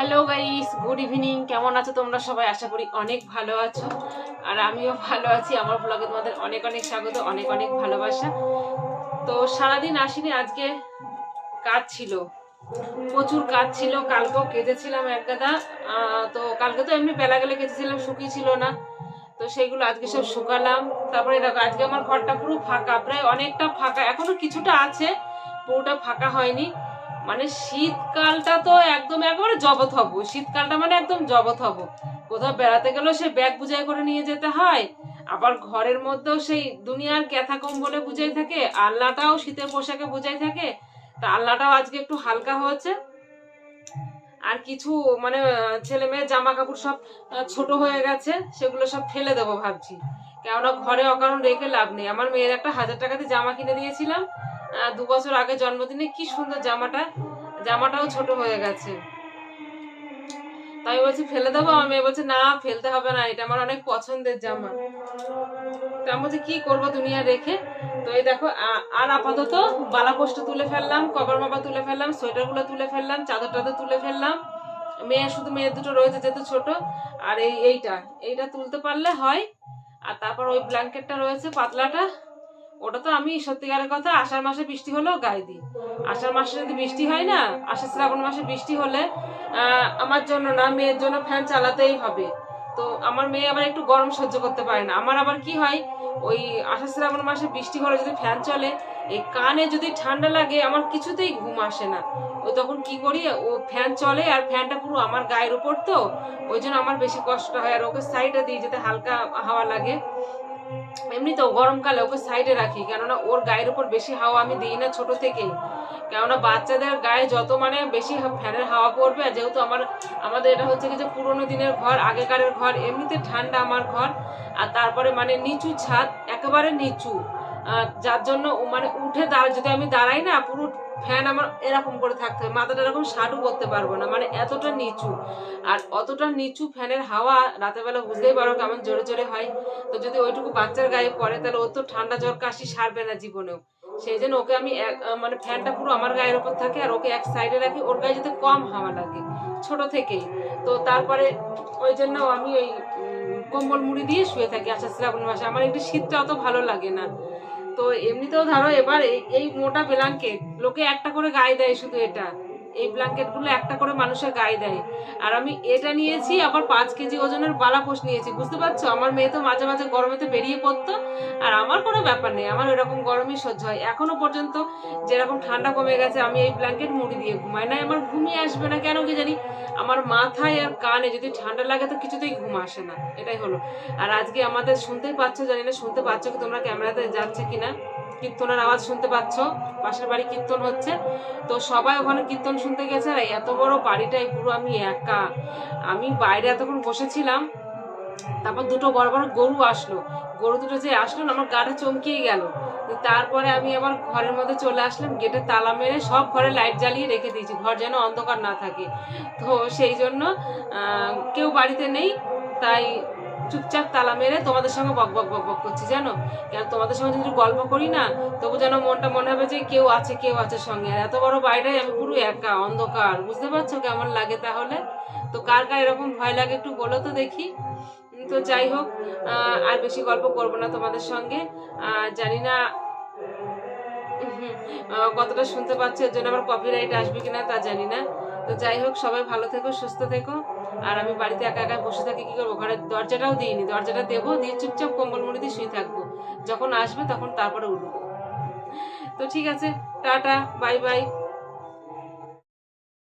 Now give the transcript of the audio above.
Hello guys good evening কেমন আছো তোমরা সবাই? আশা করি অনেক ভালো আছো। আর আমিও ভালো আছি। আমার ব্লগে তোমাদের অনেক অনেক স্বাগত, অনেক অনেক ভালোবাসা। তো সারাদিন আসিনি, আজকে কাজ ছিল। প্রচুর কাজ ছিল। কালকেও কেঁদেছিলাম এক গাদা। তো কালকে তো এমনি বেলা গেলে কেটেছিলাম শুকিয়ে ছিল না। তো সেইগুলো আজকে সব শুকালাম। তারপরে দেখো, আজকে আমার ঘরটা পুরো ফাঁকা। প্রায় অনেকটা ফাঁকা। এখনও কিছুটা আছে, পুরোটা ফাঁকা হয়নি। মানে শীতকালটা তো একদম একেবারে জবত হব। শীতকালটা মানে একদম জবত হব। কোথাও বেড়াতে গেলেও সে ব্যাগ বুঝাই করে নিয়ে যেতে হয়। আবার ঘরের মধ্যেও সেই দুনিয়ার ক্যাথা কম্বলে বুঝাই থাকে, আল্লাটাও শীতের পোশাকে বুঝাই থাকে। তা আল্লাটাও আজকে একটু হালকা হয়েছে। আর কিছু মানে ছেলে মেয়ের জামা কাপড় সব ছোট হয়ে গেছে, সেগুলো সব ফেলে দেবো ভাবছি। কেননা ঘরে অকারণ রেখে লাভ নেই। আমার মেয়ের একটা হাজার টাকাতে জামা কিনে দিয়েছিলাম। দু বছর আগে জন্মদিনে কি সুন্দর জামাটা, জামাটাও ছোট হয়ে গেছে। আমি বলছি, ফেলে দেবো আমি? বলছে, না, ফেলতে হবে না, এটা আমার অনেক পছন্দের জামা। তো আমি বলছি, কি করব দুনিয়া রেখে তো এই দেখো আর আপাতত বালাপোস্ট তুলে ফেললাম, কভার মাপা তুলে ফেললাম সোয়েটারগুলো তুলে ফেললাম, চাদর টাদর তুলে ফেললাম। মেয়ে, শুধু মেয়ে দুটো রয়েছে যেহেতু ছোট, আর এই, এইটা এইটা তুলতে পারলে হয়। আর তারপর ওই ব্ল্যাঙ্কেটটা রয়েছে পাতলাটা ওটা তো আমি সত্যিকারের কথা, আষাঢ় মাসে বৃষ্টি হলেও গায়ে দিই। আষাঢ় মাসে যদি বৃষ্টি হয় না, আষাঢ় শ্রাবণ মাসে বৃষ্টি হলে আমার জন্য না, মেয়ের জন্য ফ্যান চালাতেই হবে। তো আমার মেয়ে আবার একটু গরম সহ্য করতে পারে না। আমার আবার কি হয়, ওই আষাঢ় শ্রাবণ মাসে বৃষ্টি হলে যদি ফ্যান চলে, এই কানে যদি ঠান্ডা লাগে, আমার কিছুতেই ঘুম আসে না। ও তখন কি করি, ও ফ্যান চলে আর ফ্যানটা পুরো আমার গায়ের উপর তো, ওই জন্য আমার বেশি কষ্ট হয়। আর ওকে সাইডে দিই যাতে হালকা হাওয়া লাগে। এমনি তো গরমকালে ওকে সাইডে রাখি, কেননা ওর গায়ের উপর বেশি হাওয়া আমি দিই না ছোট থেকে কেননা বাচ্চাদের গায়ে যত মানে বেশি ফ্যানের হাওয়া পড়বে, আর যেহেতু আমার, আমাদের এটা হচ্ছে কি যে পুরোনো দিনের ঘর, আগেকারের ঘর, এমনিতে ঠান্ডা আমার ঘর, আর তারপরে মানে নিচু ছাদ, একেবারে নিচু। যার জন্য মানে উঠে দাঁড়া যদি আমি দাঁড়াই না, পুরো ফ্যান আমার এরকম করে থাকতে হবে মাথাটা এরকম সাটু করতে পারব না মানে এতটা নিচু। আর অতটা নিচু ফ্যানের হাওয়া রাতের বেলা বুঝতেই পারো কেমন জোরে জোরে হয়। তো যদি ওইটুকু বাচ্চার গায়ে পড়ে, তাহলে ও তো ঠান্ডা জ্বর কাশি সারবে না জীবনেও। সেই জন্য ওকে আমি মানে ফ্যানটা পুরো আমার গায়ের ওপর থাকে আর ওকে এক সাইডে রাখি, ওর গায়ে যাতে কম হাওয়া লাগে, ছোট থেকেই। তো তারপরে ওই জন্য আমি ওই কম্বল মুড়ি দিয়ে শুয়ে থাকি আচ্ছা শ্রাবণ মাসে। আমার একটু শীতটা অত ভালো লাগে না। তো এমনিতেও ধরো এবার এই- মোটা ব্ল্যাঙ্কেট লোকে একটা করে গায়ে দেয় শুধু এটা। এই ব্ল্যাঙ্কেটগুলো একটা করে মানুষের গায়ে দেয়। আর আমি এটা নিয়েছি, আবার পাঁচ কেজি ওজনের বালাপোষ নিয়েছি। বুঝতে পারছ? আমার মেয়ে তো মাঝে মাঝে গরমেতে বেরিয়ে পড়তো, আর আমার কোনো ব্যাপার নেই। আমার এরকম গরমই সহ্য হয়। এখনও পর্যন্ত যেরকম ঠান্ডা কমে গেছে, আমি এই ব্ল্যাঙ্কেট মুড়ি দিয়ে ঘুমাই। না আমার ঘুমিয়ে আসবে না। কেন কি জানি? আমার মাথায় আর কানে যদি ঠান্ডা লাগে, তো কিছুতেই ঘুম আসে না। এটাই হলো। আর আজকে আমাদের শুনতেই পাচ্ছ, জানি না, শুনতে পাচ্ছ কি তোমরা ক্যামেরাতে যাচ্ছে কিনা? কীর্তনের আওয়াজ শুনতে পাচ্ছ? পাশের বাড়ি কীর্তন হচ্ছে। তো সবাই ওখানে কীর্তন শুনতে গেছে আর এত বড় বাড়িটাই পুরো আমি একা। আমি বাইরে এতক্ষণ বসেছিলাম, তারপর দুটো বড় বড় গরু আসলো। গরু দুটো যে আসলো না, আমার গাটা চমকিয়ে গেল। তারপরে আমি আবার ঘরের মধ্যে চলে আসলাম, গেটে তালা মেরে সব ঘরে লাইট জ্বালিয়ে রেখে দিয়েছি, ঘর যেন অন্ধকার না থাকে। তো সেই জন্য কেউ বাড়িতে নেই, তাই চুপচাপ তালা মেরে তোমাদের সঙ্গে বক বক বক বক করছি, জানো? কেন তোমাদের সঙ্গে যদি গল্প করি না, তবু যেন মনটা মনে হবে যে কেউ আছে কেউ আছে সঙ্গে। এত বড় বাইরে আমি পুরো একা, অন্ধকার। বুঝতে পারছ কেমন লাগে তাহলে? তো কার কার এরকম ভয় লাগে একটু বলো তো দেখি। তো যাই হোক আর বেশি গল্প করব না তোমাদের সঙ্গে। জানি না কতটা শুনতে পাচ্ছ, এর জন্য আমার কপিরাইট আসবে কিনা তা জানি না। তো যাই হোক, সবাই ভালো থেকো, সুস্থ থেকো। আর আমি বাড়িতে একা একা বসে থাকি, কি করব? ঘরের দরজাটাও দিইনি। দরজাটা দেবো, দিয়ে চুপচাপ কম্বল মুড়ি দিয়ে শুয়ে থাকব। যখন আসবে তখন তারপরে উঠবো। তো ঠিক আছে, টাটা, বাই বাই।